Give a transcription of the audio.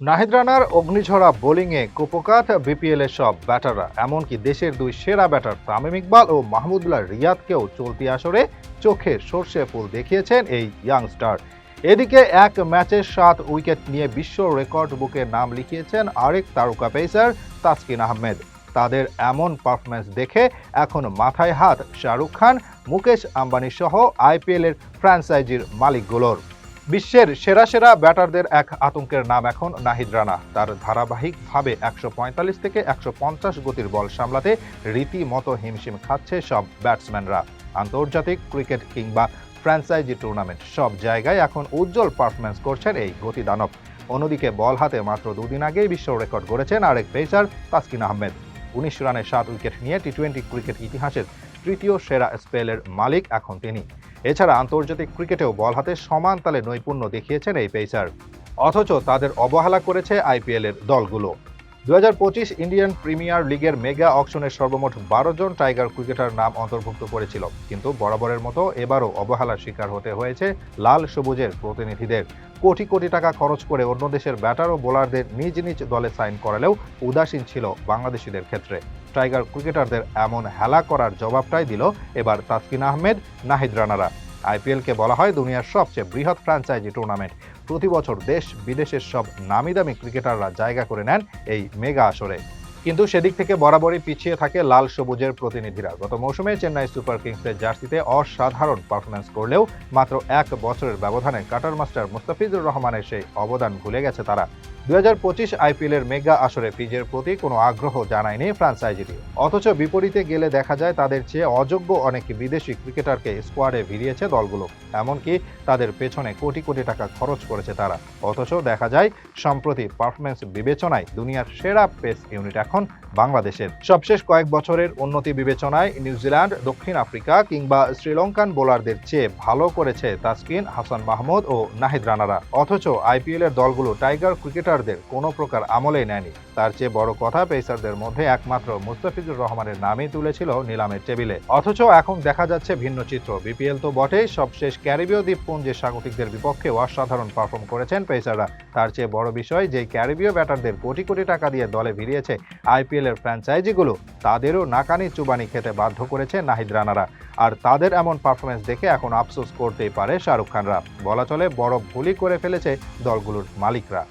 নাহিদ রানার অগ্নিঝরা বোলিংয়ে কুপকাত, বিপিএল এর সব ব্যাটাররা, এমনকি দেশের দুই সেরা ব্যাটার তামিম ইকবাল ও মাহমুদুল্লাহ রিয়াদকেও চলতি আসরে চোখে সর্ষে ফুল দেখিয়েছেন এই ইয়াংস্টার এদিকে এক ম্যাচে সাত উইকেট নিয়ে বিশ্ব রেকর্ড বুকে নাম লিখিয়েছেন আরেক তারকা পেসার তাসকিন আহমেদ। তাদের এমন পারফরমেন্স দেখে এখন মাথায় হাত শাহরুখ খান, মুকেশ আম্বানি সহ আইপিএল এর ফ্র্যাঞ্চাইজির মালিকগুলোর। বিশ্বের সেরা সেরা ব্যাটারদের এক আতঙ্কের নাম এখন নাহিদ রানা। তার ধারাবাহিকভাবে একশো পঁয়তাল্লিশ থেকে একশো পঞ্চাশ গতির বল সামলাতে রীতিমতো হিমশিম খাচ্ছে সব ব্যাটসম্যানরা। আন্তর্জাতিক ক্রিকেট কিংবা ফ্র্যাঞ্চাইজি টুর্নামেন্ট সব জায়গায় এখন উজ্জ্বল পারফরমেন্স করছেন এই গতিদানব। অন্যদিকে বল হাতে মাত্র দুদিন আগেই বিশ্ব রেকর্ড গড়েছেন আরেক পেসার তাসকিন আহমেদ। উনিশ রানে সাত উইকেট নিয়ে টি টোয়েন্টি ক্রিকেট ইতিহাসের তৃতীয় সেরা স্পেলের মালিক এখন তিনি। এছাড়া আন্তর্জাতিক ক্রিকেটেও বল হাতে সমান তালে নৈপুণ্য দেখিয়েছেন এই পেসার। অথচ তাদের অবহেলা করেছে আইপিএলের দলগুলো। দু হাজার পঁচিশ ইন্ডিয়ান প্রিমিয়ার লিগের মেগা অকশনের সর্বমোট বারো জন টাইগার ক্রিকেটার নাম অন্তর্ভুক্ত করেছিল। কিন্তু বরাবরের মতো এবারও অবহেলার শিকার হতে হয়েছে লাল সবুজের প্রতিনিধিদের। কোটি কোটি টাকা খরচ করে অন্য দেশের ব্যাটার ও বোলারদের নিজ নিজ দলে সাইন করালেও উদাসীন ছিল বাংলাদেশিদের ক্ষেত্রে। টাইগার ক্রিকেটারদের এমন হেলা করার জবাবটাই দিল এবার তাসকিন আহমেদ, নাহিদ রানারা। আইপিএলকে বলা হয় দুনিয়ার সবচেয়ে বৃহৎ ফ্র্যাঞ্চাইজি টুর্নামেন্ট প্রতি বছর দেশ বিদেশের সব নামি দামি ক্রিকেটাররা জায়গা করে নেন এই মেগা আসরে। কিন্তু সেদিক থেকে বরাবরই পিছিয়ে থাকে লাল সবুজের প্রতিনিধিরা। গত মৌসুমে চেন্নাই সুপার কিংসের জার্সিতে অসাধারণ পারফরমেন্স করলেও মাত্র এক বছরের ব্যবধানে কাটার মাস্টার মুস্তাফিজুর রহমানের সেই অবদান ভুলে গেছে তারা। দুই হাজার পঁচিশ আইপিএলের মেগা আসরে পিজের প্রতি কোনো আগ্রহ জানায়নি ফ্রান্সাইজিটি অথচ বিপরীতে গেলে দেখা যায় তাদের চেয়ে অযোগ্য অনেক বিদেশি ক্রিকেটারকে স্কোয়াডে ভিড়িয়েছে দলগুলো। এমনকি তাদের পেছনে কোটি কোটি টাকা খরচ করেছে তারা। অথচ দেখা যায়, সম্প্রতি পারফরমেন্স বিবেচনায় দুনিয়ার সেরা পেস ইউনিট এখন বাংলাদেশের। সবশেষ কয়েক বছরের উন্নতি বিবেচনায় নিউজিল্যান্ড, দক্ষিণ আফ্রিকা কিংবা শ্রীলঙ্কান বোলারদের চেয়ে ভালো করেছে তাসকিন, হাসান মাহমুদ ও নাহিদ রানারা। অথচ আইপিএল এর দলগুলো টাইগার ক্রিকেটারদের কোনো প্রকার আমলেই নেয়নি। তার চেয়ে বড় কথা পেসারদের মধ্যে একমাত্র মুস্তাফিজুর রহমানের নামই তুলেছিল নিলামের টেবিলে। অথচ এখন দেখা যাচ্ছে ভিন্ন চিত্র। বিপিএল তো বটেই, সবশেষ ক্যারিবীয় দ্বীপপুঞ্জের স্বাগতিকদের বিপক্ষে অসাধারণ পারফর্ম করেছেন পেসাররা। তার চেয়ে বড় বিষয়, যে ক্যারিবীয় ব্যাটারদের কোটি কোটি টাকা দিয়ে দলে ভিড়িয়েছে আইপিএল এর ফ্র্যাঞ্চাইজিগুলো, তাদেরও নাকানি চুবানি খেতে বাধ্য করেছে নাহিদ রানারা। আর তাদের এমন পারফরমেন্স দেখে এখন আফসোস করতেই পারে শাহরুখ খানরা। বলা চলে, বড় ভুলই করে ফেলেছে দলগুলোর মালিকরা।